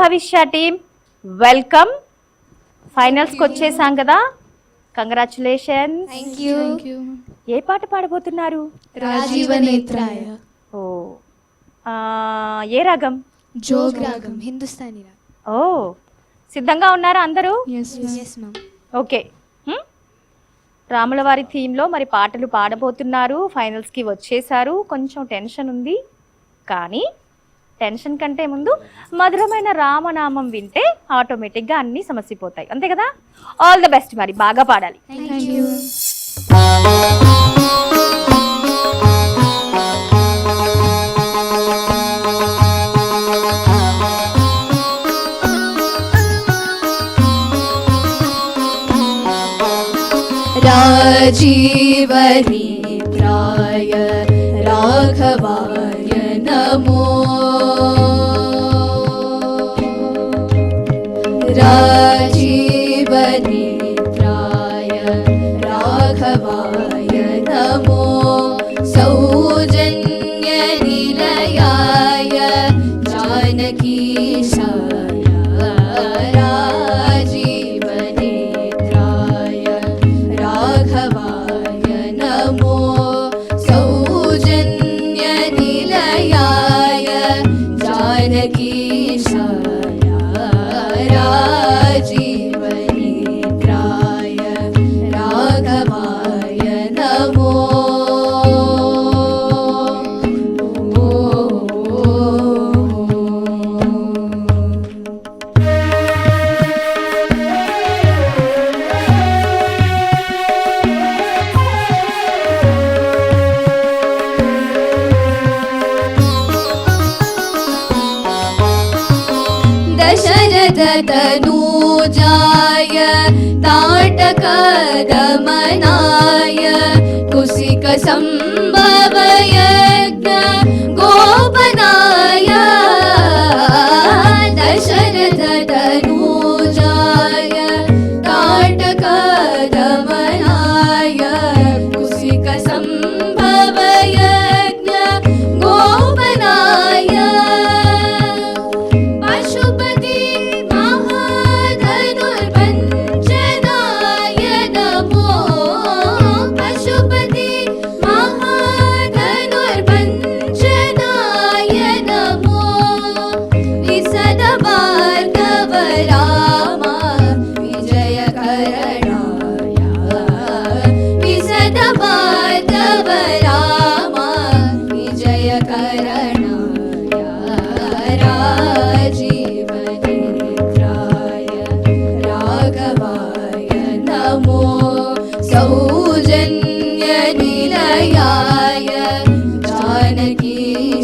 భవిష్య team welcome ఫైనల్స్కి వచ్చేసాం కదా. కంగ్రాచులేషన్ థ్యాంక్ యూ ఏ పాట పాడబోతున్నారు? రాజీవ నేత్రాయ. ఓ. ఆ, ఏ రాగం? జోగ్ రాగం హిందుస్థానీ ఓ. సిద్ధంగా ఉన్నారా అందరూ? ఓకే? రాముల వారి థీమ్లో మరి పాటలు పాడబోతున్నారు. ఫైనల్స్కి వచ్చేసారు. కొంచెం టెన్షన్ ఉంది. కానీ టెన్షన్ కంటే ముందు మధురమైన రామనామం వింటే ఆటోమేటిక్గా అన్నీ సమసిపోతాయి. అంతే కదా? ఆల్ ద బెస్ట్ మరి. బాగా పాడాలి. థ్యాంక్ शीवनित्राय राघवा दशरथतनूजाय ताटकदमनाय कुसिकसम्भवयज्ञ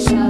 ശരണ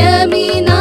يمينا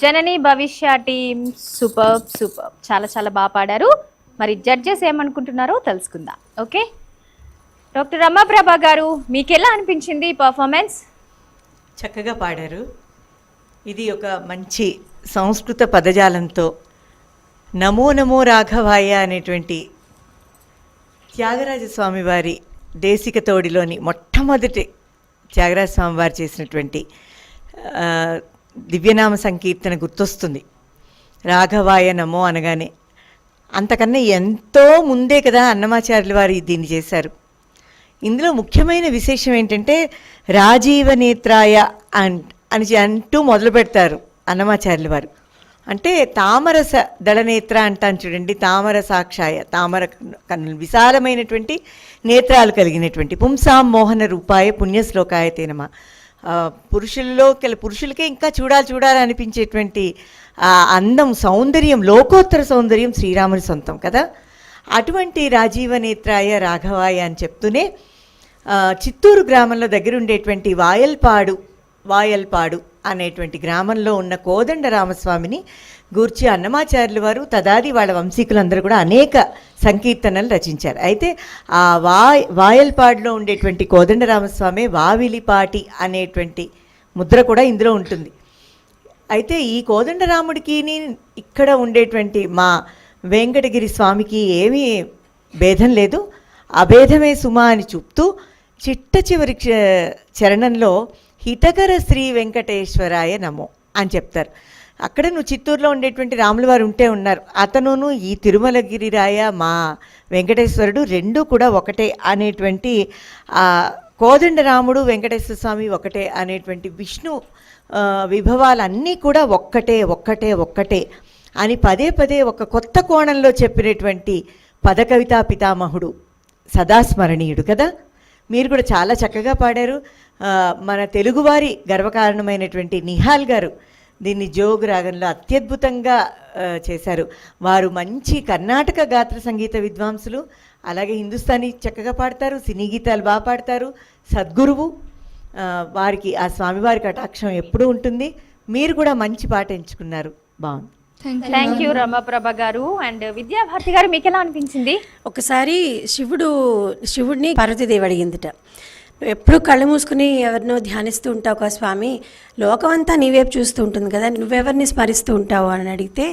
Janani Bhavishya team. Super super. చాలా చాలా బాగా పాడారు. మరి జడ్జెస్ ఏమనుకుంటున్నారో తెలుసుకుందాం. ఓకే? డాక్టర్ రమాప్రభ గారు మీకు ఎలా అనిపించింది పర్ఫార్మెన్స్ చక్కగా పాడారు. ఇది ఒక మంచి సంస్కృత పదజాలంతో నమో నమో రాఘవాయ అనేటువంటి త్యాగరాజస్వామి వారి దేశిక తోడిలోని మొట్టమొదటి త్యాగరాజస్వామి వారు చేసినటువంటి దివ్యనామ సంకీర్తన గుర్తొస్తుంది. రాఘవాయ నమో అనగానే అంతకన్నా ఎంతో ముందే కదా అన్నమాచార్యుల వారు దీన్ని చేశారు. ఇందులో ముఖ్యమైన విశేషం ఏంటంటే రాజీవ నేత్రాయ అన్ అని అంటూ మొదలు పెడతారు అన్నమాచార్యుల వారు. అంటే తామరస దళనేత్ర అంటాను చూడండి తామర సాక్షాయ తామర కన్ను- కన్నులు విశాలమైనటువంటి నేత్రాలు కలిగినటువంటి పుంసాం మోహన రూపాయ పుణ్యశ్లోకాయ తేనమ పురుషుల్లో పురుషులకే ఇంకా చూడాలి చూడాలి అనిపించేటువంటి అందం సౌందర్యం లోకోత్తర సౌందర్యం శ్రీరాముని సొంతం కదా? అటువంటి రాజీవ నేత్రాయ రాఘవాయ అని చెప్తూనే చిత్తూరు గ్రామంలో దగ్గర ఉండేటువంటి వాయల్పాడు వాయల్పాడు అనేటువంటి గ్రామంలో ఉన్న కోదండ రామస్వామిని గూర్చి అన్నమాచార్యుల వారు తదాది వాళ్ళ వంశీకులందరూ కూడా అనేక సంకీర్తనలు రచించారు. అయితే ఆ వా వాయల్పాడులో ఉండేటువంటి కోదండరామస్వామి వావిలిపాటి అనేటువంటి ముద్ర కూడా ఇందులో ఉంటుంది. అయితే ఈ కోదండరాముడికి ఇక్కడ ఉండేటువంటి మా వెంకటగిరి స్వామికి ఏమీ భేదం లేదు. అభేదమే సుమా అని చూపుతూ చిట్ట చివరి చరణంలో హితకర శ్రీ వెంకటేశ్వరాయ నమో అని చెప్తారు. అక్కడ నువ్వు చిత్తూరులో ఉండేటువంటి రాముల వారు ఉంటే ఉన్నారు. అతనును ఈ తిరుమలగిరిరాయ మా వెంకటేశ్వరుడు రెండూ కూడా ఒకటే అనేటువంటి కోదండరాముడు వెంకటేశ్వర స్వామి ఒకటే అనేటువంటి విష్ణు విభవాలన్నీ కూడా ఒక్కటే ఒక్కటే ఒక్కటే అని పదే పదే ఒక కొత్త కోణంలో చెప్పినటువంటి పదకవితా పితామహుడు సదాస్మరణీయుడు కదా. మీరు కూడా చాలా చక్కగా పాడారు. మన తెలుగువారి గర్వకారణమైనటువంటి నిహాల్ గారు దీన్ని జోగు రాగంలో అత్యద్భుతంగా చేశారు. వారు మంచి కర్ణాటక గాత్ర సంగీత విద్వాంసులు. అలాగే హిందుస్థానీ చక్కగా పాడతారు సినీ గీతాలు బాగా పాడతారు సద్గురువు. వారికి ఆ స్వామివారి కటాక్షం ఎప్పుడూ ఉంటుంది. మీరు కూడా మంచి పాట ఎంచుకున్నారు. బాగుంది. థ్యాంక్ యూ రమాప్రభ గారు. అండ్ విద్యాభారతి గారు మీకు ఎలా అనిపించింది? ఒకసారి శివుడు శివుడిని పార్వతీదేవి అడిగిందిట. నువ్వు ఎప్పుడు కళ్ళు మూసుకుని ఎవరినో ధ్యానిస్తూ ఉంటావు కదా స్వామి? లోకమంతా నీవేపు చూస్తూ ఉంటుంది కదా నువ్వెవరిని స్మరిస్తూ ఉంటావు అని అడిగితే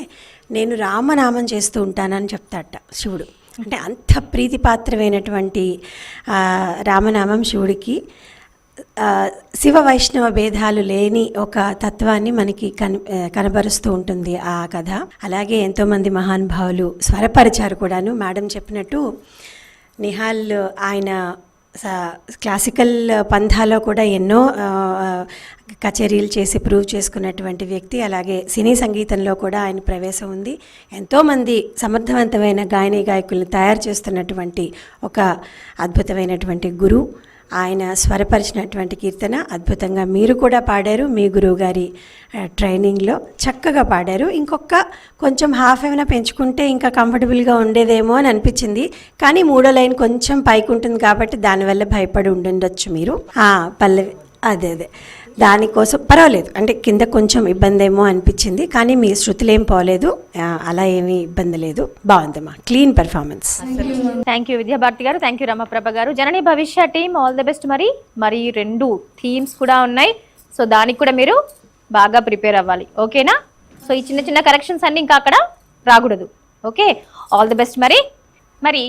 నేను రామనామం చేస్తూ ఉంటానని చెప్తాట శివుడు. అంటే అంత ప్రీతిపాత్రమైనటువంటి రామనామం శివుడికి శివ వైష్ణవ భేదాలు లేని ఒక తత్వాన్ని మనకి కన కనబరుస్తూ ఉంటుంది ఆ కథ. అలాగే ఎంతోమంది మహానుభావులు స్వరపరిచారు కూడాను. మేడం చెప్పినట్టు నిహాల్ ఆయన క్లాసికల్ పంథాలో కూడా ఎన్నో కచేరీలు చేసి ప్రూవ్ చేసుకున్నటువంటి వ్యక్తి. అలాగే సినీ సంగీతంలో కూడా ఆయన ప్రవేశం ఉంది. ఎంతోమంది సమర్థవంతమైన గాయని గాయకులను తయారు చేస్తున్నటువంటి ఒక అద్భుతమైనటువంటి గురు ఆయన స్వరపరిచినటువంటి కీర్తన అద్భుతంగా మీరు కూడా పాడారు మీ గురువు గారి ట్రైనింగ్లో చక్కగా పాడారు. ఇంకొక కొంచెం హాఫ్ ఏమైనా పెంచుకుంటే ఇంకా కంఫర్టబుల్గా ఉండేదేమో అని అనిపించింది. కానీ మూడో లైన్ కొంచెం పైకి ఉంటుంది కాబట్టి దానివల్ల భయపడి ఉండుండొచ్చు మీరు. పల్లవి అదే అదే. దానికోసం పర్వాలేదు. అంటే కింద కొంచెం ఇబ్బంది ఏమో అనిపించింది కానీ మీ శృతులు ఏం పోలేదు అలా ఏమీ ఇబ్బంది లేదు. బాగుందమ్మా. Clean performance. Thank you Vidyabharati గారు. థ్యాంక్ యూ రమప్రభ గారు. Janani Bhavishya team all the best మరి. మరి రెండు థీమ్స్ కూడా ఉన్నాయి. సో దానికి కూడా మీరు బాగా ప్రిపేర్ అవ్వాలి. ఓకేనా? సో ఈ చిన్న చిన్న కరెక్షన్స్ అన్ని ఇంకా అక్కడ రాకూడదు. ఓకే ఆల్ ది బెస్ట్ మరి. మరి